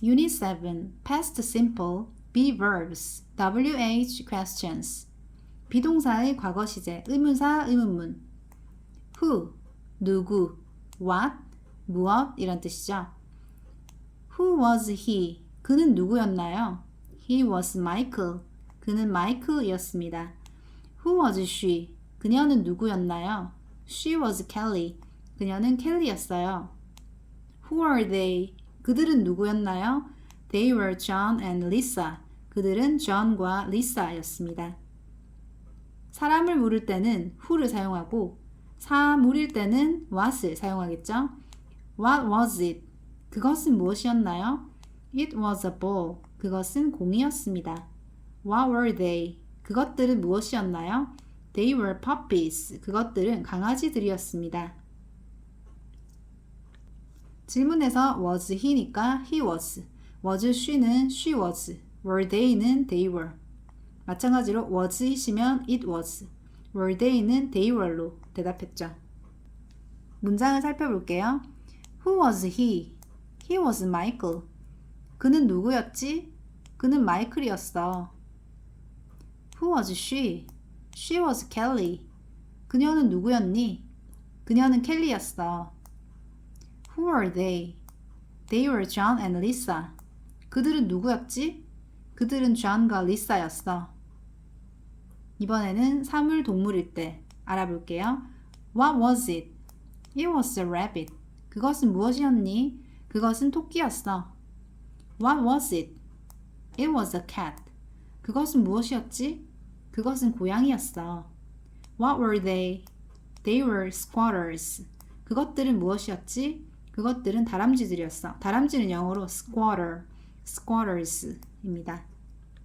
Unit 7 Past Simple Be Verbs WH Questions 비동사의 과거 시제 의문사 의문문 Who 누구 What 무엇 이런 뜻이죠. Who was he? 그는 누구였나요? He was Michael. 그는 마이클이었습니다. Who was she? 그녀는 누구였나요? She was Kelly. 그녀는 켈리였어요. Who are they? 그들은 누구였나요? They were John and Lisa. 그들은 John과 Lisa였습니다. 사람을 물을 때는 who를 사용하고 사물일 때는 what을 사용하겠죠? What was it? 그것은 무엇이었나요? It was a ball. 그것은 공이었습니다. What were they? 그것들은 무엇이었나요? They were puppies. 그것들은 강아지들이었습니다. 질문에서 was he니까 he was, was she는 she was, were they는 they were. 마찬가지로 was it이면 it was, were they는 they were로 대답했죠. 문장을 살펴볼게요. Who was he? He was Michael. 그는 누구였지? 그는 마이클이었어. Who was she? She was Kelly. 그녀는 누구였니? 그녀는 켈리였어. Who are they? They were John and Lisa. 그들은 누구였지? 그들은 존과 리사였어. 이번에는 사물 동물일 때 알아볼게요. What was it? It was a rabbit. 그것은 무엇이었니? 그것은 토끼였어. What was it? It was a cat. 그것은 무엇이었지? 그것은 고양이였어. What were they? They were squatters. 그것들은 무엇이었지? 그것들은 다람쥐들이었어. 다람쥐는 영어로 squatter, squatters입니다.